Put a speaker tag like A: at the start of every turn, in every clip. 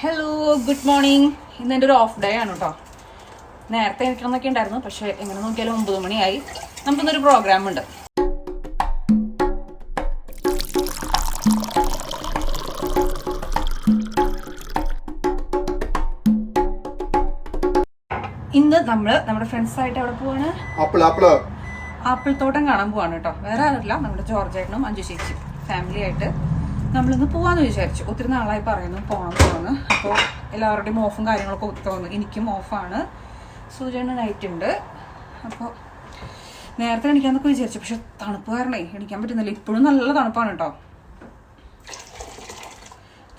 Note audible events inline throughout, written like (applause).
A: Hello good morning ഇന്ന് എന്റെ ഒരു ഓഫ് ഡേ ആണ് കേട്ടോ നേരത്തെ എനിക്കൊന്നൊക്കെ ഉണ്ടായിരുന്നു പക്ഷേ എങ്ങനെ നോക്കിയാലും ഒമ്പത് മണിയായി. നമുക്കിന്നൊരു പ്രോഗ്രാം ഉണ്ട്. ഇന്ന് നമ്മൾ നമ്മുടെ ഫ്രണ്ട്സായിട്ട് എവിടെ പോവാണ്?
B: ആപ്പിൾ
A: തോട്ടം കാണാൻ പോവാണ് കേട്ടോ വേറെ ആരല്ല നമ്മുടെ ജോർജ് ഏട്ടനും അഞ്ചു ചേച്ചി ഫാമിലി ആയിട്ട്. നമ്മളിന്ന് പോവാന്ന് വിചാരിച്ചു. ഒത്തിരി നാളായി പറയുന്നു പോകണം പോകണം അപ്പോൾ എല്ലാവരുടെയും ഓഫും കാര്യങ്ങളൊക്കെ തോന്നുന്നു. എനിക്കും ഓഫാണ്. സൂര്യന് നൈറ്റ് ഉണ്ട്. അപ്പോൾ നേരത്തെ എണിക്കാന്നൊക്കെ വിചാരിച്ചു. പക്ഷെ തണുപ്പ് കാരണേ എണിക്കാൻ പറ്റുന്നില്ല. ഇപ്പോഴും നല്ല തണുപ്പാണ് കേട്ടോ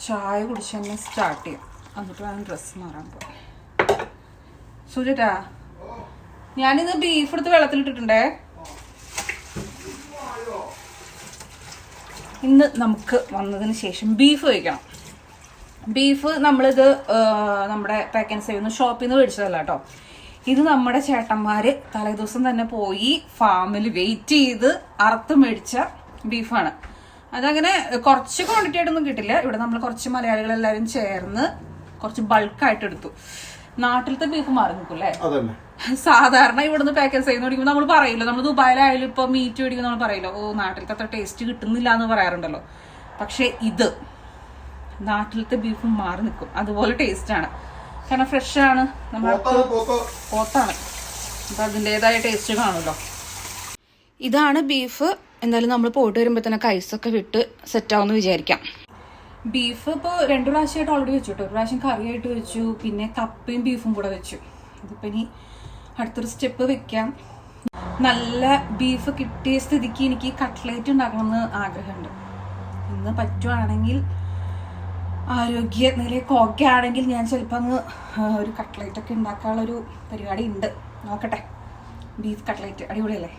A: ചായ കുടിച്ച് തന്നെ സ്റ്റാർട്ട് ചെയ്യാം. എന്നിട്ട് വേണം ഡ്രസ്സ് മാറാൻ പോയി. സൂര്യട്ടാ ഞാനിന്ന് ബീഫ് എടുത്ത് വെള്ളത്തിലിട്ടിട്ടുണ്ടേ. ഇന്ന് നമുക്ക് വന്നതിന് ശേഷം ബീഫ് കഴിക്കണം. ബീഫ് നമ്മളിത് നമ്മുടെ പാക്ക് ആൻഡ് സേവ് ഷോപ്പിൽ നിന്ന് മേടിച്ചതല്ല കേട്ടോ ഇത് നമ്മുടെ ചേട്ടന്മാർ തലേദിവസം തന്നെ പോയി ഫാമിൽ വെയിറ്റ് ചെയ്ത് അറുത്ത് മേടിച്ച ബീഫാണ്. അതങ്ങനെ കുറച്ച് ക്വാണ്ടിറ്റി ആയിട്ടൊന്നും കിട്ടില്ല. ഇവിടെ നമ്മൾ കുറച്ച് മലയാളികളെല്ലാവരും ചേർന്ന് കുറച്ച് ബൾക്കായിട്ട് എടുത്തു നാട്ടിലത്തെ ബീഫ് മാറി നിൽക്കും അല്ലേ സാധാരണ ഇവിടുന്ന് പാക്കേജ് ചെയ്യുന്ന മേടിക്കുമ്പോൾ നമ്മൾ പറയില്ല. നമ്മൾ ദുബായിലായാലും ഇപ്പൊ മീറ്റ് മേടിക്കുമ്പോൾ നമ്മൾ പറയില്ല. ഓ നാട്ടിലത്തെ അത്ര ടേസ്റ്റ് കിട്ടുന്നില്ല എന്ന് പറയാറുണ്ടല്ലോ. പക്ഷെ ഇത് നാട്ടിലത്തെ ബീഫ് മാറി നിൽക്കും അതുപോലെ ടേസ്റ്റ് ആണ്. കാരണം ഫ്രഷ് ആണ്. നമ്മൾ
B: പോത്താണ് പോത്ത്.
A: പോത്താണ്. അപ്പൊ അതിന്റെതായ ടേസ്റ്റ് കാണുമല്ലോ. ഇതാണ് ബീഫ് എന്തായാലും നമ്മൾ പോയിട്ട് വരുമ്പോൾ തന്നെ കൈസൊക്കെ വിട്ട് സെറ്റ് ആവുമെന്ന് വിചാരിക്കാം. ബീഫ് ഇപ്പോൾ രണ്ട് പ്രാവശ്യമായിട്ട് ഓൾറെഡി വെച്ചു കേട്ടോ. ഒരു പ്രാവശ്യം കറിയായിട്ട് വെച്ചു പിന്നെ കപ്പയും ബീഫും കൂടെ വെച്ചു. ഇതിപ്പോൾ ഇനി അടുത്തൊരു സ്റ്റെപ്പ് വെക്കാം. നല്ല ബീഫ് കിട്ടിയ സ്ഥിതിക്ക് എനിക്ക് കട്ട്ലേറ്റ് ഉണ്ടാക്കണമെന്ന് ആഗ്രഹമുണ്ട്. ഇന്ന് പറ്റുവാണെങ്കിൽ ആരോഗ്യ നിലയൊക്കെ ഓക്കെ ആണെങ്കിൽ ഞാൻ ചിലപ്പോൾ അങ്ങ് ഒരു കട്ട്ലേറ്റ് ഒക്കെ ഉണ്ടാക്കാനുള്ളൊരു പരിപാടി ഉണ്ട്. നോക്കട്ടെ. ബീഫ് കട്ട്ലേറ്റ് അടിപൊളിയല്ലേ?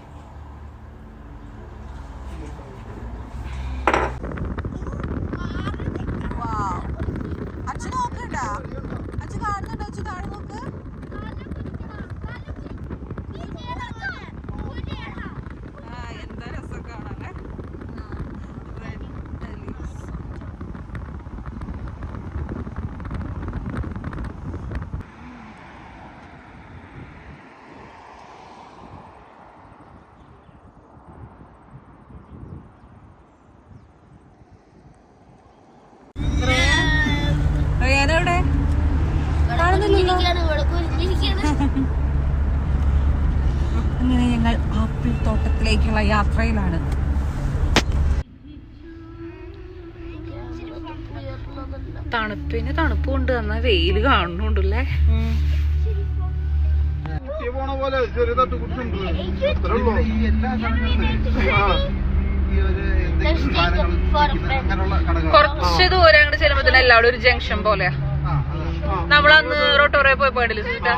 A: ആപ്പിൾ തോട്ടത്തിലേക്കുള്ള യാത്രയിലാണ്. തണുപ്പിന് തണുപ്പുണ്ട് എന്നാ വെയിൽ വെയിൽ കാണുന്നുണ്ടല്ലേ
B: കൊറച്ച് പോണ പോലെ ചെറിയ തട്ടുകുട്ടുണ്ട്
A: കുറച്ച് ദൂരം അങ്ങോട്ട് ചെല്ലുമ്പോ തന്നെ എല്ലാവരും ഒരു ജംഗ്ഷൻ പോലെയാ. നമ്മളന്ന് റോട്ടോറെ പോയി പോയിട്ടില്ല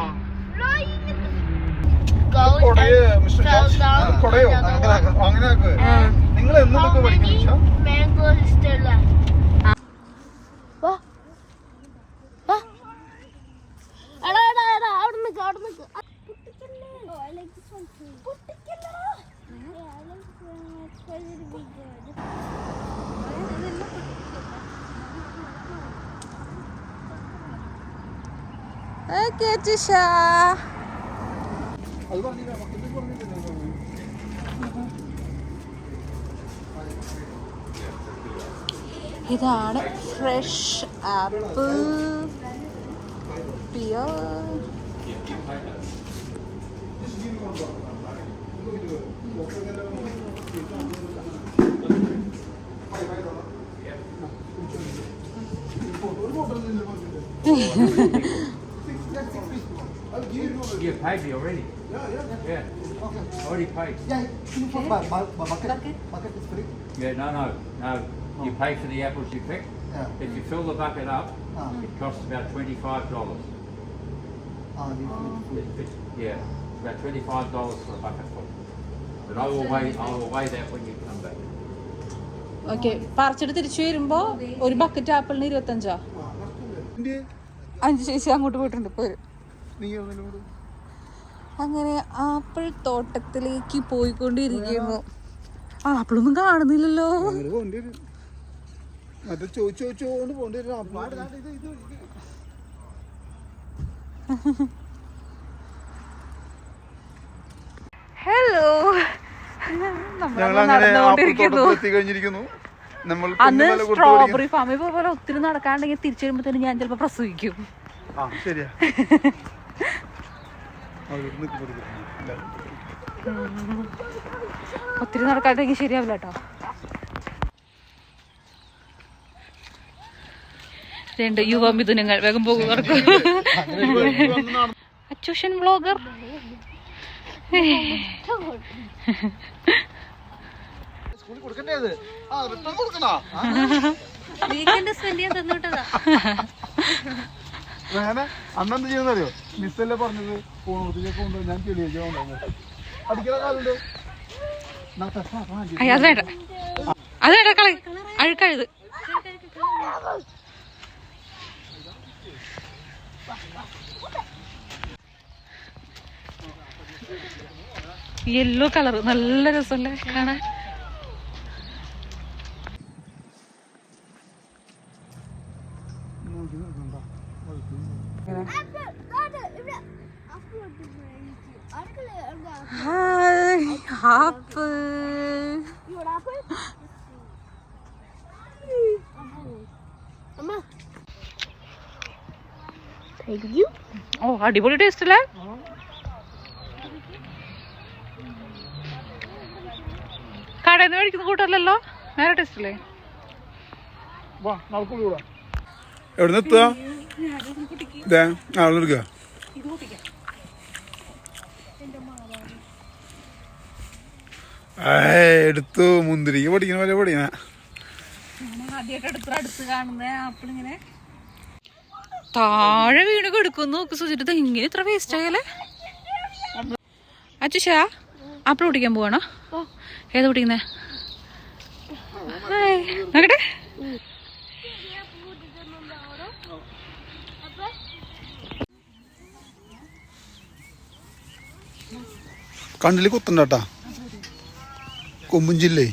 B: കൊടയോ? അങ്ങനെ. നിങ്ങൾ എന്നൊക്കെ പഠിക്കുന്നു ഉഷ? അത് പറഞ്ഞില്ല മൊത്തത്തിൽ പറഞ്ഞില്ലേ
A: ഇതാണ് fresh apple pear
C: You five already. Yeah, yeah. Already paid.
B: Yeah, can you put bu- bu- bu- bucket? Bucket is free.
C: Yeah, no, no, no. You pay for the apples you pick.
B: Yeah.
C: If you fill the bucket up,
B: Ah.
C: it costs about twenty-five dollars.
B: Ah, the food.
C: Yeah, about twenty-five dollars for a bucket full. But I will weigh, I will weigh that when you come back.
A: Okay പറിച്ചിട്ട് തിരിച്ചു വരുമ്പോ ഒരു bucket ആപ്പിളിന് ഇരുപത്തഞ്ചാ
B: ആ, നഷ്ടമില്ല. India,
A: അഞ്ച് ചേച്ചി അങ്ങോട്ട് പോയിട്ടുണ്ട് ഇപ്പൊ വരും
B: നീ അതിനോട്
A: അങ്ങനെ ആപ്പിൾ തോട്ടത്തിലേക്ക് പോയിക്കൊണ്ടിരിക്കുന്നു. ആപ്പിളൊന്നും കാണുന്നില്ലല്ലോ.
B: മറ്റേ ചോദിച്ചു ചോദിച്ചോണ്ട്
A: ഹലോ
B: നമ്മൾ
A: അന്ന് സ്ട്രോബെറി ഫാമിൽ പോലെ ഒത്തിരി നടക്കാണ്ടെങ്കിൽ തിരിച്ചു വരുമ്പോ ഞാൻ ചിലപ്പോ പ്രസവിക്കും.
B: ആ ശരിയാ (laughs) ആ, ഒരു നിക്ക് പിടിക്ക്. ഇല്ല.
A: ഒത്തിരി നടക്കാണ്ടെങ്കിൽ ശരിയാവില്ല കേട്ടോ രണ്ട് യുവ മിഥുനങ്ങൾ വേഗം പോകും അച്ചൂഷൻ വ്ളോഗർ.
B: അന്നെന്ത് ചെയ്യുന്നറിയോ? മിസ്സല്ലേ പറഞ്ഞത്? ഫോൺ കൊടുത്തിലേക്ക് കൊണ്ട് ഞാൻ അടിക്കുന്ന
A: അത് വേണ്ട. കളി. അഴുക്കഴുത് യെല്ലോ കളർ നല്ല രസമല്ലേ? കാണാൻ ഹായ് ആപ്പിൾ ഓ അടിപൊളി ടേസ്റ്റ് അല്ലേ? കടയിൽ നിന്ന് മേടിക്കുന്ന കൂട്ടല്ലല്ലോ നേരെ ടേസ്റ്റ് അല്ലേ?
B: എവിടെ എത്തുക ഇതേ ആളെടുക്കുക എടുത്തു മുന്തിരി. പഠിക്കുന്ന പോലെ
A: ഇങ്ങനെ താഴെ വീണ് കിടക്കുന്നു. സുചിട്ട് ഇങ്ങനെ ഇത്ര വേസ്റ്റ് ആയാലേ? അച്ചുഷാ ആപ്പിൾ പൊട്ടിക്കാൻ പോവാണോ? ഏത് പൊട്ടിക്കുന്നേ? ഹായ്. നോക്കട്ടെ.
B: കണ്ണിൽ കുത്തണ്ടട്ടാ ജില്ലേ?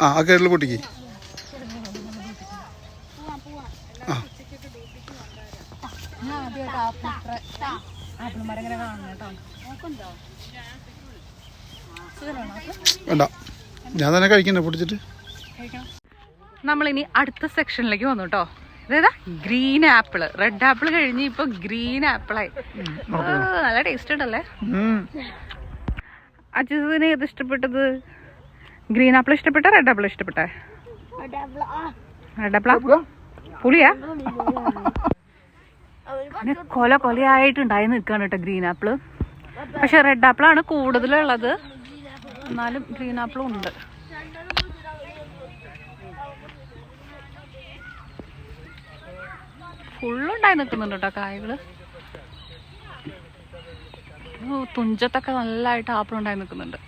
B: ആ ആ കേരള പൊട്ടിക്ക്. വേണ്ട. ഞാൻ തന്നെ കഴിക്കണ്ടേ? പൊട്ടിച്ചിട്ട്?
A: നമ്മളിനി അടുത്ത സെക്ഷനിലേക്ക് വന്നു കേട്ടോ ഇതേതാ ഗ്രീൻ ആപ്പിൾ റെഡ് ആപ്പിൾ കഴിഞ്ഞ് ഇപ്പൊ ഗ്രീൻ ആപ്പിളായി. ഓ, നല്ല ടേസ്റ്റ് ഉണ്ടല്ലേ. അച്ഛന് ഏത് ഇഷ്ടപ്പെട്ടത്? ഗ്രീൻ ആപ്പിൾ ഇഷ്ടപ്പെട്ട റെഡ് ആപ്പിൾ ഇഷ്ടപ്പെട്ട? റെഡ് ആപ്പിളാ. പുളിയാ? കൊല കൊലയായിട്ടുണ്ടായി നിൽക്കാണ് കേട്ടോ ഗ്രീൻ ആപ്പിൾ. പക്ഷെ റെഡ് ആപ്പിളാണ് കൂടുതലുള്ളത്. എന്നാലും ഗ്രീൻ ആപ്പിളും ഉണ്ട് ഫുള്ളുണ്ടായി നിൽക്കുന്നുണ്ട് കേട്ടോ കായകൾ. തുഞ്ചത്തൊക്കെ നല്ലതായിട്ട് ആപ്പിൾ ഉണ്ടായി നിൽക്കുന്നുണ്ട്.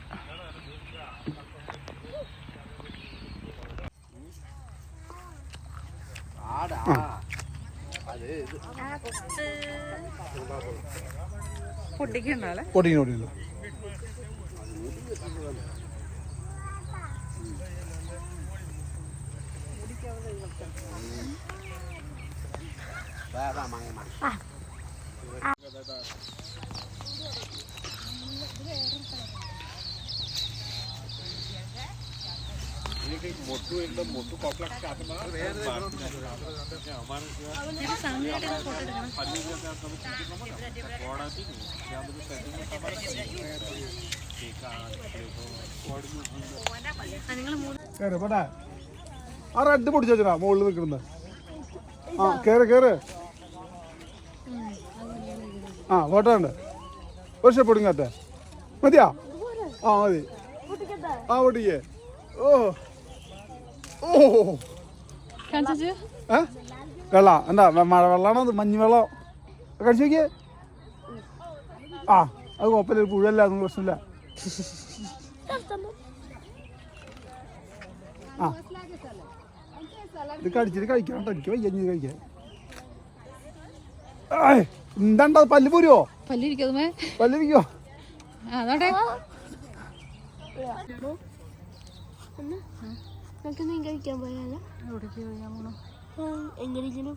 A: പൊട്ടിക്കണ്ടല്ലേ
B: ആ റെഡ് പൊടിച്ചു മുകളിൽ നിൽക്കുന്നത്. ആ കേറ് കേറ്. ആ ഫോട്ടോ ഉണ്ട് ഒരു സ്റ്റെപ്പ് ഒടുങ്ങാത്ത. മതിയാ? ആ മതി. ആ ഒടിക്കേ ഓ. ഓ. ഏ? വെള്ളം. എന്താ മഴ വെള്ളമാണോ അത് മഞ്ഞ് വെള്ളം? കഴിച്ചു നോക്കിയേ. ആ അത് കുഴപ്പമില്ല പുഴല്ല അതൊന്നും പ്രശ്നമില്ല. ആ. ഇത് കടിച്ചിട്ട് കഴിക്കണം കേട്ടോ. എനിക്ക് വയ്യ കഴിക്കാൻ. എന്താണ്ടാ പല്ല് പോരുവോ?
A: പല്ലിരിക്കതുമേ
B: പല്ലിരിക്കോ
D: നമുക്ക് മീൻ കഴിക്കാൻ പോയാലോ? എങ്ങനെയിരിക്കണം